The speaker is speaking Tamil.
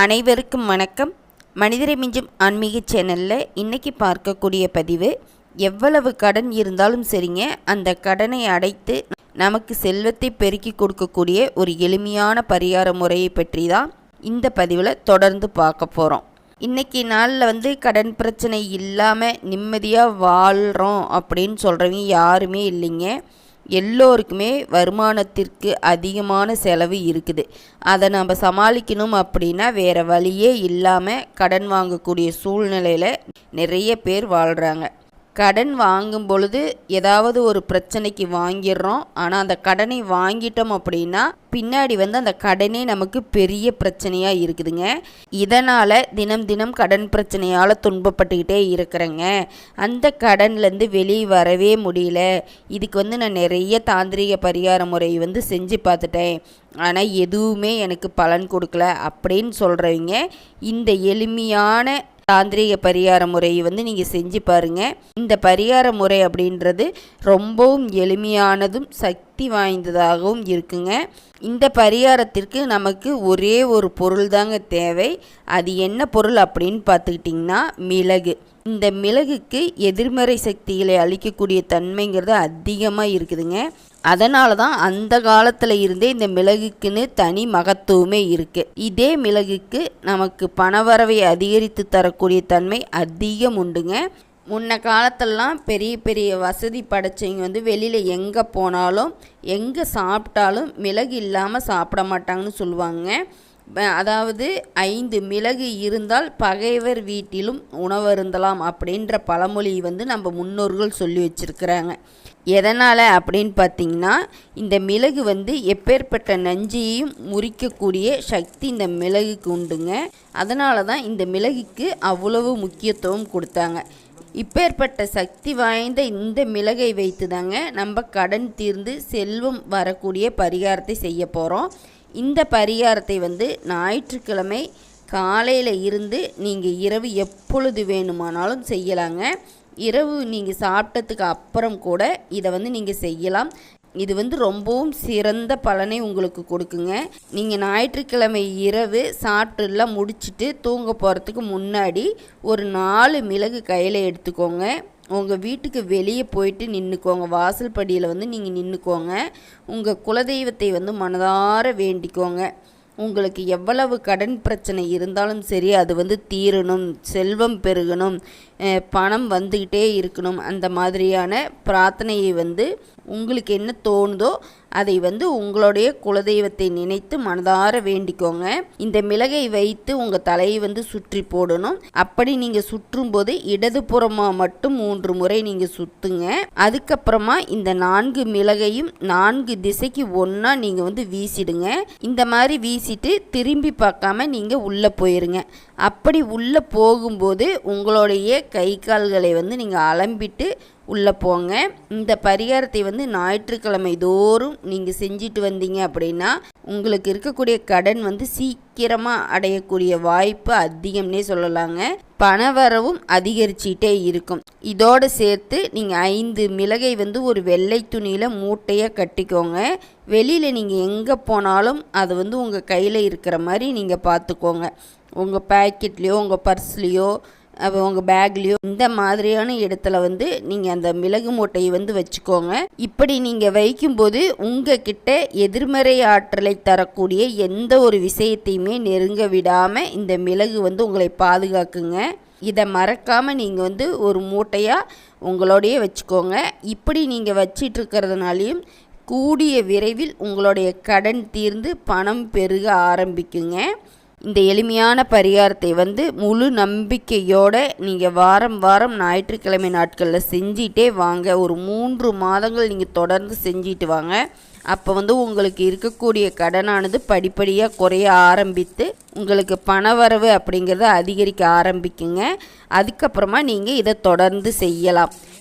அனைவருக்கும் வணக்கம். மனிதரை மிஞ்சும் ஆன்மீக சேனலில் இன்றைக்கி பார்க்கக்கூடிய பதிவு எவ்வளவு கடன் இருந்தாலும் சரிங்க அந்த கடனை அடைத்து நமக்கு செல்வத்தை பெருக்கி கொடுக்கக்கூடிய ஒரு எளிமையான பரிகார முறையை பற்றி தான் இந்த பதிவில் தொடர்ந்து பார்க்க போகிறோம் இன்றைக்கி நாளில் வந்து கடன் பிரச்சனை இல்லாமல் நிம்மதியாக வாழ்கிறோம் அப்படின்னு சொல்கிறவங்க யாருமே இல்லைங்க. எல்லோருக்குமே வருமானத்திற்கு அதிகமான செலவு இருக்குது. அதை நம்ம சமாளிக்கணும் அப்படின்னா வேறு வழியே இல்லாமல் கடன் வாங்கக்கூடிய சூழ்நிலையில் நிறைய பேர் வாழ்கிறாங்க கடன் வாங்கும் பொழுது ஏதாவது ஒரு பிரச்சனைக்கு வாங்கிடுறோம். ஆனால் அந்த கடனை வாங்கிட்டோம் அப்படின்னா பின்னாடி வந்து அந்த கடனே நமக்கு பெரிய பிரச்சனையாக இருக்குதுங்க. இதனால் தினம் தினம் கடன் பிரச்சனையால் துன்பப்பட்டுக்கிட்டே இருக்கிறேங்க. அந்த கடன்லேருந்து வெளியே வரவே முடியல. இதுக்கு வந்து நான் நிறைய தாந்திரிக பரிகார முறை வந்து செஞ்சு பார்த்துட்டேன். ஆனால் எதுவுமே எனக்கு பலன் கொடுக்கல அப்படின்னு சொல்கிறவங்க இந்த எளிமையான தாந்திரிக பரிகார முறையை வந்து நீங்கள் செஞ்சு பாருங்கள் இந்த பரிகார முறை அப்படின்றது ரொம்பவும் எளிமையானதும் சக்தி வாய்ந்ததாகவும் இருக்குங்க. இந்த பரிகாரத்திற்கு நமக்கு ஒரே ஒரு பொருள் தாங்க தேவை. அது என்ன பொருள் அப்படின்னு பார்த்துக்கிட்டிங்கன்னா மிளகு. இந்த மிளகுக்கு எதிர்மறை சக்திகளை அளிக்கக்கூடிய தன்மைங்கிறது அதிகமாக இருக்குதுங்க. அதனால தான் அந்த காலத்தில் இருந்தே இந்த மிளகுக்குன்னு தனி மகத்துவமே இருக்குது இதே மிளகுக்கு நமக்கு பணவரவை அதிகரித்து தரக்கூடிய தன்மை அதிகம் உண்டுங்க. முன்ன காலத்திலலாம் பெரிய பெரிய வசதி படைச்சவங்க வந்து வெளியில் எங்கே போனாலும் எங்கே சாப்பிட்டாலும் மிளகு இல்லாமல் சாப்பிட மாட்டாங்கன்னு சொல்லுவாங்க. அதாவது ஐந்து மிளகு இருந்தால் பகைவர் வீட்டிலும் உணவருந்தலாம் அப்படின்ற பழமொழி வந்து நம்ம முன்னோர்கள் சொல்லி வச்சுருக்கிறாங்க. எதனால் அப்படின்னு பார்த்தீங்கன்னா இந்த மிளகு வந்து எப்பேற்பட்ட நஞ்சையும் முறிக்கக்கூடிய சக்தி இந்த மிளகுக்கு உண்டுங்க. அதனால தான் இந்த மிளகுக்கு அவ்வளவு முக்கியத்துவம் கொடுத்தாங்க. இப்பேற்பட்ட சக்தி வாய்ந்த இந்த மிளகை வைத்து தாங்க நம்ம கடன் தீர்ந்து செல்வம் வரக்கூடிய பரிகாரத்தை செய்ய போகிறோம் இந்த பரிகாரத்தை வந்து ஞாயிற்றுக்கிழமை காலையில் இருந்து நீங்கள் இரவு எப்பொழுது வேணுமானாலும் செய்யலாங்க. இரவு நீங்கள் சாப்பிட்டதுக்கு அப்புறம் கூட இதை வந்து நீங்கள் செய்யலாம். இது வந்து ரொம்பவும் சிறந்த பலனை உங்களுக்கு கொடுக்குங்க. நீங்கள் ஞாயிற்றுக்கிழமை இரவு சாப்பிட்டுலாம் முடிச்சுட்டு தூங்க போகிறதுக்கு முன்னாடி ஒரு நாலு மிளகு கையில் எடுத்துக்கோங்க. உங்கள் வீட்டுக்கு வெளியே போயிட்டு நின்றுக்கோங்க வாசல் படியில் வந்து நீங்கள் நின்றுக்கோங்க உங்கள் குலதெய்வத்தை வந்து மனதார வேண்டிக்கோங்க. உங்களுக்கு எவ்வளவு கடன் பிரச்சனை இருந்தாலும் சரி அது வந்து தீரணும். செல்வம் பெருகணும். பணம் வந்துக்கிட்டே இருக்கணும். அந்த மாதிரியான பிரார்த்தனையை வந்து உங்களுக்கு என்ன தோணுதோ அதை வந்து உங்களுடைய குலதெய்வத்தை நினைத்து மனதார வேண்டிக்கோங்க. இந்த மிளகை வைத்து உங்கள் தலையை வந்து சுற்றி போடணும். அப்படி நீங்கள் சுற்றும் போது இடதுபுறமாக மட்டும் மூன்று முறை நீங்கள் சுற்றுங்க அதுக்கப்புறமா இந்த நான்கு மிளகையும் நான்கு திசைக்கு ஒன்றா நீங்கள் வந்து வீசிடுங்க. இந்த மாதிரி வீசிட்டு திரும்பி பார்க்காம நீங்கள் உள்ளே போயிருங்க. அப்படி உள்ளே போகும்போது உங்களுடைய கை கால்களை வந்து நீங்கள் அலம்பிட்டு உள்ளே போங்க. இந்த பரிகாரத்தை வந்து ஞாயிற்றுக்கிழமை தோறும் நீங்கள் செஞ்சுட்டு வந்தீங்க அப்படின்னா உங்களுக்கு இருக்கக்கூடிய கடன் வந்து சீக்கிரமாக அடையக்கூடிய வாய்ப்பு அதிகம்னே சொல்லலாங்க. பணவரவும் அதிகரிச்சிட்டே இருக்கும். இதோடு சேர்த்து நீங்கள் ஐந்து மிளகை வந்து ஒரு வெள்ளை துணியில் மூட்டையாக கட்டிக்கோங்க. வெளியில் நீங்கள் எங்கே போனாலும் அது வந்து உங்கள் கையில் இருக்கிற மாதிரி நீங்கள் பார்த்துக்கோங்க உங்கள் பேக்கெட்லேயோ உங்கள் பர்ஸ்லேயோ அப்போ உங்கள் பேக்லேயோ இந்த மாதிரியான இடத்துல வந்து நீங்கள் அந்த மிளகு மூட்டையை வந்து வச்சுக்கோங்க. இப்படி நீங்கள் வைக்கும்போது உங்கள் கிட்ட எதிர்மறை ஆற்றலை தரக்கூடிய எந்த ஒரு விஷயத்தையுமே நெருங்க விடாமல் இந்த மிளகு வந்து உங்களை பாதுகாக்குங்க. இதை மறக்காமல் நீங்கள் வந்து ஒரு மூட்டையாக உங்களோடையே வச்சுக்கோங்க. இப்படி நீங்கள் வச்சிட்ருக்கிறதுனாலையும் கூடிய விரைவில் உங்களுடைய கடன் தீர்ந்து பணம் பெருக ஆரம்பிக்குங்க. இந்த எளிமையான பரிகாரத்தை வந்து முழு நம்பிக்கையோடு நீங்கள் வாரம் வாரம் ஞாயிற்றுக்கிழமை நாட்களில் செஞ்சிட்டே வாங்க. ஒரு மூன்று மாதங்கள் நீங்கள் தொடர்ந்து செஞ்சிட்டு வாங்க. அப்போ வந்து உங்களுக்கு இருக்கக்கூடிய கடனானது படிப்படியாக குறைய ஆரம்பித்து உங்களுக்கு பணவரவு அப்படிங்கிறத அதிகரிக்க ஆரம்பிக்குங்க. அதுக்கப்புறமா நீங்கள் இதை தொடர்ந்து செய்யலாம்.